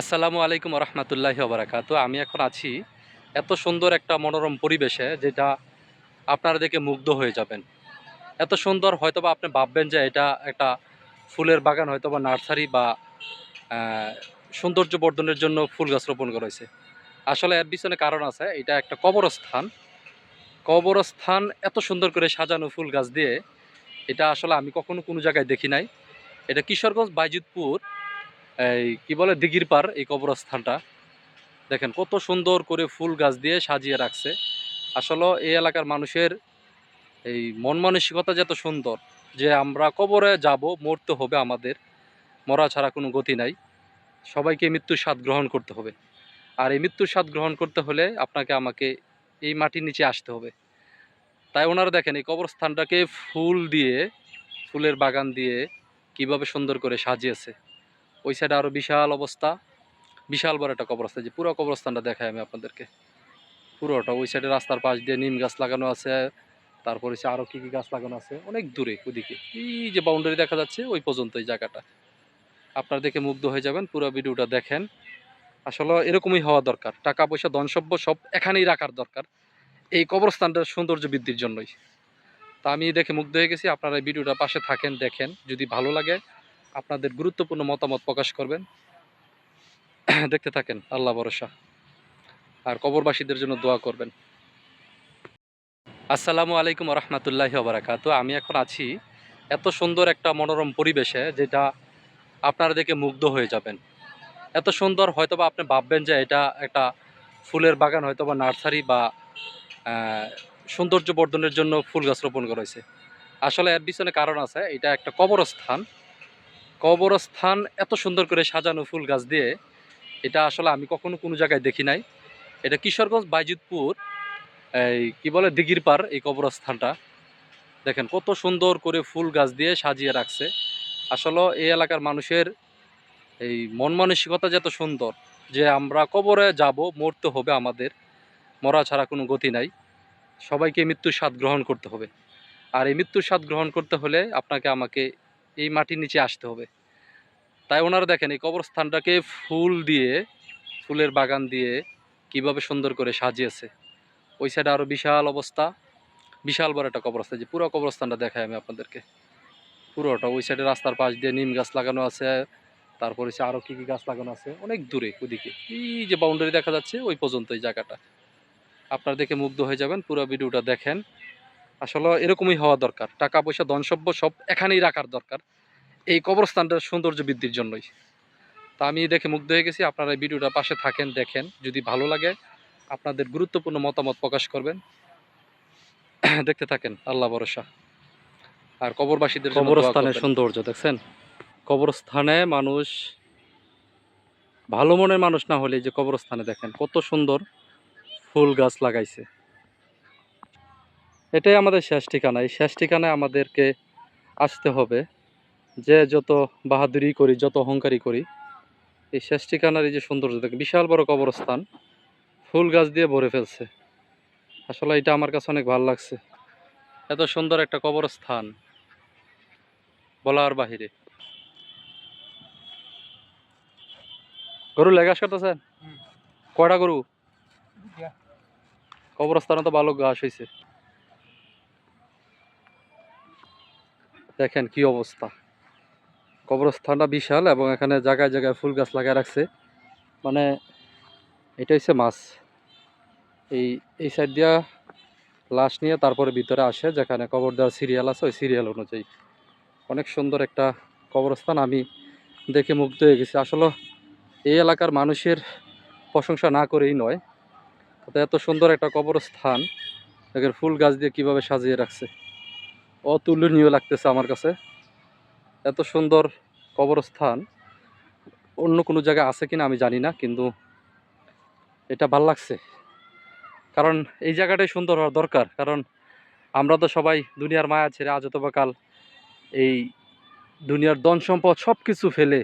আসসালামু আলাইকুম রহমতুল্লাহি ওবরাকাত। আমি এখন আছি এত সুন্দর একটা মনোরম পরিবেশে যেটা আপনারা দেখে মুগ্ধ হয়ে যাবেন। এত সুন্দর হয়তোবা আপনি ভাববেন যে এটা একটা ফুলের বাগান, হয়তোবা নার্সারি বা সৌন্দর্য বর্ধনের জন্য ফুল গাছ রোপণ করা হয়েছে। আসলে এর পিছনে কারণ আছে, এটা একটা কবরস্থান। কবরস্থান এত সুন্দর করে সাজানো ফুল গাছ দিয়ে, এটা আসলে আমি কখনো কোনো জায়গায় দেখি নাই। এটা কিশোরগঞ্জ বাইজিতপুর এই, কি বলে, দিঘির পার এই কবরস্থানটা। দেখেন, কত সুন্দর করে ফুল গাছ দিয়ে সাজিয়ে রাখছে। আসলে এই এলাকার মানুষের এই মন মানসিকতা যে সুন্দর, যে আমরা কবরে যাব, মরতে হবে আমাদের, মরা ছাড়া কোনো গতি নাই। সবাইকে মৃত্যুর স্বাদ গ্রহণ করতে হবে। আর এই মৃত্যুর স্বাদ গ্রহণ করতে হলে আপনাকে আমাকে এই মাটির নিচে আসতে হবে। তাই ওনারা দেখেন, এই কবরস্থানটাকে ফুল দিয়ে, ফুলের বাগান দিয়ে কীভাবে সুন্দর করে সাজিয়েছে। ওই সাইডে আরও বিশাল অবস্থা। বিশাল বড় একটা কবরস্থান যে পুরো কবরস্থানটা দেখাই আমি আপনাদেরকে। পুরোটা ওই সাইডে রাস্তার পাশ দিয়ে নিম গাছ লাগানো আছে, তারপর হচ্ছে আরও কী কী গাছ লাগানো আছে, অনেক দূরে ওদিকে। এই যে বাউন্ডারি দেখা যাচ্ছে, ওই পর্যন্ত এই জায়গাটা। আপনারা দেখে মুগ্ধ হয়ে যাবেন, পুরো ভিডিওটা দেখেন। আসলে এরকমই হওয়া দরকার। টাকা পয়সা ধনসভ্য সব এখানেই রাখার দরকার। এই কবরস্থানটার সৌন্দর্য বৃদ্ধির জন্যই। তা আমি দেখে মুগ্ধ হয়ে গেছি, আপনারা এই ভিডিওটা পাশে থাকেন, দেখেন। যদি ভালো লাগে আপনাদের গুরুত্বপূর্ণ মতামত প্রকাশ করবেন। দেখতে থাকেন, আল্লাহ ভরসা। আর কবরবাসীদের জন্য দোয়া করবেন। আসসালামু আলাইকুম রহমতুল্লাহি ওবরাকাত। আমি এখন আছি এত সুন্দর একটা মনোরম পরিবেশে যেটা আপনারা দেখে মুগ্ধ হয়ে যাবেন। এত সুন্দর হয়তোবা আপনি ভাববেন যে এটা একটা ফুলের বাগান, হয়তোবা নার্সারি বা সৌন্দর্য বর্ধনের জন্য ফুল গাছ রোপণ করা হয়েছে। আসলে এর পিছনে কারণ আছে, এটা একটা কবরস্থান। কবরস্থান এত সুন্দর করে সাজানো ফুল গাছ দিয়ে, এটা আসলে আমি কখনো কোনো জায়গায় দেখি নাই। এটা কিশোরগঞ্জ বাইজিতপুর, এই কি বলে দিঘির পার এই কবরস্থানটা। দেখেন কত সুন্দর করে ফুল গাছ দিয়ে সাজিয়ে রাখছে। আসলে এই এলাকার মানুষের এই মন মানসিকতা যে এত সুন্দর যে আমরা কবরে যাব, মরতে হবে আমাদের, মরা ছাড়া কোনো গতি নাই। সবাইকে মৃত্যুর স্বাদ গ্রহণ করতে হবে। আর এই মৃত্যুর স্বাদ গ্রহণ করতে হলে আপনাকে আমাকে এই মাটির নিচে আসতে হবে। তাই ওনারা দেখেন এই কবরস্থানটাকে ফুল দিয়ে, ফুলের বাগান দিয়ে কীভাবে সুন্দর করে সাজিয়েছে। ওই সাইডে আরও বিশাল অবস্থা, বিশাল বড় একটা কবরস্থান। যে পুরো কবরস্থানটা দেখাই আমি আপনাদেরকে। পুরোটা ওই সাইডে রাস্তার পাশ দিয়ে নিম গাছ লাগানো আছে, তারপর হচ্ছে আরও কী কী গাছ লাগানো আছে, অনেক দূরে ওদিকে এই যে বাউন্ডারি দেখা যাচ্ছে, ওই পর্যন্ত এই জায়গাটা। আপনারা দেখে মুগ্ধ হয়ে যাবেন, পুরো ভিডিওটা দেখেন। আসলে এরকমই হওয়া দরকার। টাকা পয়সা ধনসভ্য সব এখানেই রাখার দরকার। এই কবরস্থানটার সৌন্দর্য বৃদ্ধির জন্যই। তা আমি দেখে মুগ্ধ হয়ে গেছি। আপনারা এই ভিডিওটা পাশে থাকেন দেখেন। যদি ভালো লাগে আপনাদের গুরুত্বপূর্ণ মতামত প্রকাশ করবেন। দেখতে থাকেন। আল্লাহ ভরসা। আর কবরবাসীদের কবরস্থানের সৌন্দর্য দেখছেন? কবরস্থানে মানুষ ভালো মনের মানুষ না হলে যে কবরস্থানে দেখেন কত সুন্দর ফুল গাছ লাগাইছে। এটাই আমাদের শেষ ঠিকানা। এই শেষ ঠিকানায় আমাদেরকে আসতে হবে। যে যত বাহাদুরি করি যত অহংকারী করি এই শেষ ঠিকানার এই যে সৌন্দর্য দেখেন বিশাল বড় কবরস্থান। ফুল গাছ দিয়ে ভরে ফেলছে। আসলে এটা আমার কাছে অনেক ভালো লাগছে। এত সুন্দর একটা কবরস্থান বলার বাহিরে। গরু লেগাস করতেছেন। কয়টা গরু? কবরস্থানে তো ভালো ঘাস হয়েছে দেখেন কি অবস্থা। কবরস্থানটা বিশাল এবং এখানে জায়গায় জায়গায় ফুল গাছ লাগায় রাখছে। মানে এটা হচ্ছে মাছ। এই এই সাইড দিয়া লাশ নিয়ে তারপরে ভিতরে আসে, যেখানে কবর দেওয়ার সিরিয়াল আছে, ওই সিরিয়াল অনুযায়ী। অনেক সুন্দর একটা কবরস্থান, আমি দেখে মুগ্ধ হয়ে গেছি। আসলে এই এলাকার মানুষের প্রশংসা না করেই নয়। এত সুন্দর একটা কবরস্থান দেখেন ফুল গাছ দিয়ে কীভাবে সাজিয়ে রাখছে। অতুলনীয় লাগতেছে আমার কাছে। এত সুন্দর কবরস্থান। অন্য কোনো জায়গায় আছে কিনা আমি জানি না, কিন্তু এটা ভালো লাগছে। কারণ এই জায়গাটাই সুন্দর হওয়ার দরকার। কারণ আমরা তো সবাই দুনিয়ার মায়া ছেড়ে আজ অথবা কাল এই দুনিয়ার ধন সম্পদ সব কিছু ফেলে,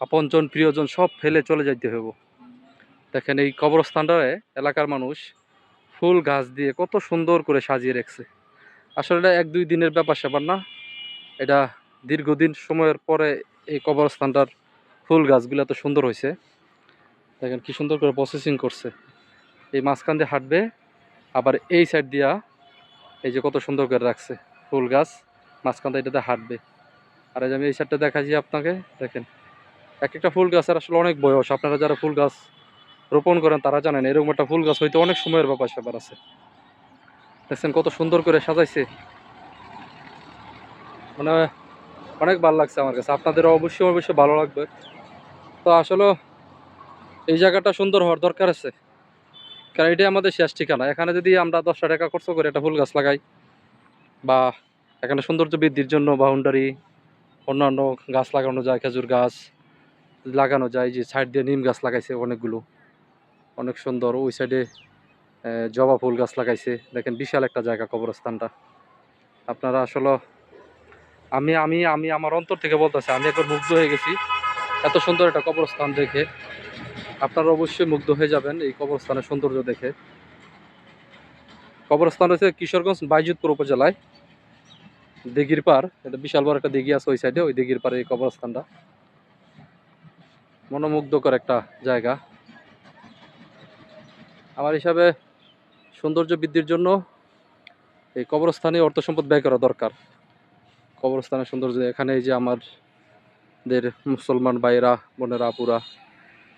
আপনজন, প্রিয়জন সব ফেলে চলে যাইতে হইব। দেখেন এই কবরস্থানটারে এলাকার মানুষ ফুল গাছ দিয়ে কত সুন্দর করে সাজিয়ে রেখেছে। আসলে এক দুই দিনের ব্যাপার স্যাপার না। এটা দীর্ঘদিন সময়ের পরে এই কবরস্থানটার ফুল গাছগুলো এত সুন্দর হয়েছে। দেখেন কি সুন্দর করে প্রসেসিং করছে। এই মাঝখান দিয়ে হাঁটবে, আবার এই সাইড দিয়া এই যে কত সুন্দর করে রাখছে ফুল গাছ, মাঝখান দিয়ে এটাতে হাঁটবে। আর এই যে আমি এই সাইডটা দেখাচ্ছি আপনাকে, দেখেন। এক একটা ফুল গাছের আসলে অনেক বয়স। আপনারা যারা ফুল গাছ রোপণ করেন তারা জানেন, এরকম একটা ফুল গাছ হইতে অনেক সময়ের ব্যাপার স্যাপার আছে। দেখছেন কত সুন্দর করে সাজাইছে। মানে অনেক ভালো লাগছে আমার কাছে। আপনাদের অবশ্যই অবশ্যই ভালো লাগবে। তো আসলে এই জায়গাটা সুন্দর হওয়ার দরকার আছে। কারণ এটাই আমাদের শেষ ঠিকানা। এখানে যদি আমরা দশটা টাকা খরচ করে একটা ফুল গাছ লাগাই, বা এখানে সৌন্দর্য বৃদ্ধির জন্য বাউন্ডারি, অন্যান্য গাছ লাগানো যায়, খেজুর গাছ লাগানো যায় যে সাইড দিয়ে নিম গাছ লাগাইছে অনেকগুলো। অনেক সুন্দর, ওই সাইডে জবা ফুল গাছ লাগাইছে। দেখেন বিশাল একটা জায়গা কবরস্থানটা। আপনারা আসলে, আমি আমি আমি আমার অন্তর থেকে বলতেছি, আমি একবার মুগ্ধ হয়ে গেছি। এত সুন্দর একটা কবরস্থান দেখে। আপনারা অবশ্যই মুগ্ধ হয়ে যাবেন এই কবরস্থানের সৌন্দর্য দেখে। কবরস্থান রয়েছে কিশোরগঞ্জ বাইজুতপুর উপজেলায়। দিঘির পার এটা বিশাল বড় একটা দিঘি আছে ওই সাইডে ওই দিঘির পারে এই কবরস্থানটা। মনোমুগ্ধকর একটা জায়গা। আমার হিসাবে সৌন্দর্য বৃদ্ধির জন্য এই কবরস্থানে অর্থ সম্পদ ব্যয় করা দরকার। কবরস্থানের সৌন্দর্য এখানে এই যে আমাদের মুসলমান ভাইয়েরা, বোনেরা, আপুরা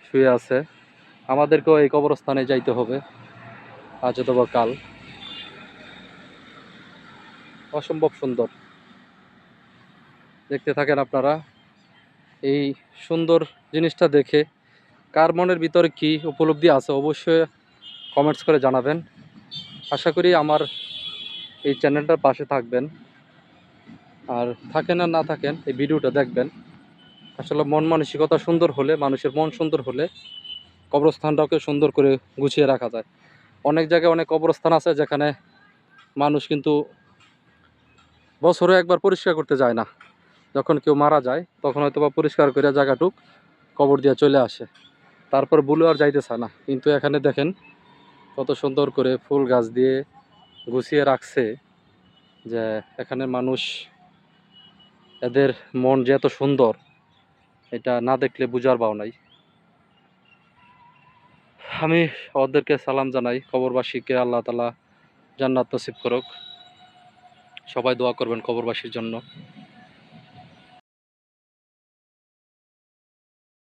শুয়ে আছে, আমাদেরকেও এই কবরস্থানে যাইতে হবে আজ অথবা কাল। অসম্ভব সুন্দর। দেখতে থাকেন আপনারা এই সুন্দর জিনিসটা দেখে কার মনের ভিতরে কি উপলব্ধি আছে অবশ্যই কমেন্টস করে জানাবেন। আশা করি আমার এই চ্যানেলটার পাশে থাকবেন। আর থাকেন আর না থাকেন, এই ভিডিওটা দেখবেন। আসলে মন মানসিকতা সুন্দর হলে, মানুষের মন সুন্দর হলে কবরস্থানটাকে সুন্দর করে গুছিয়ে রাখা যায়। অনেক জায়গায় অনেক কবরস্থান আছে যেখানে মানুষ কিন্তু বছরে একবার পরিষ্কার করতে যায় না। যখন কেউ মারা যায়, তখন হয়তো বা পরিষ্কার করে জায়গাটুক কবর দিয়ে চলে আসে। তারপর বুলো আর যাইতে চায় না। কিন্তু এখানে দেখেন কত সুন্দর করে ফুল গাছ দিয়ে গুছিয়ে রাখছে যে এখানে মানুষ এদের মন যে এত সুন্দর, এটা না দেখলে বুঝার পাও নাই। আমি ওদেরকে সালাম জানাই কবরবাসীকে আল্লাহ তালা জান্নাত নসিব করুক। সবাই দোয়া করবেন কবরবাসীর জন্য।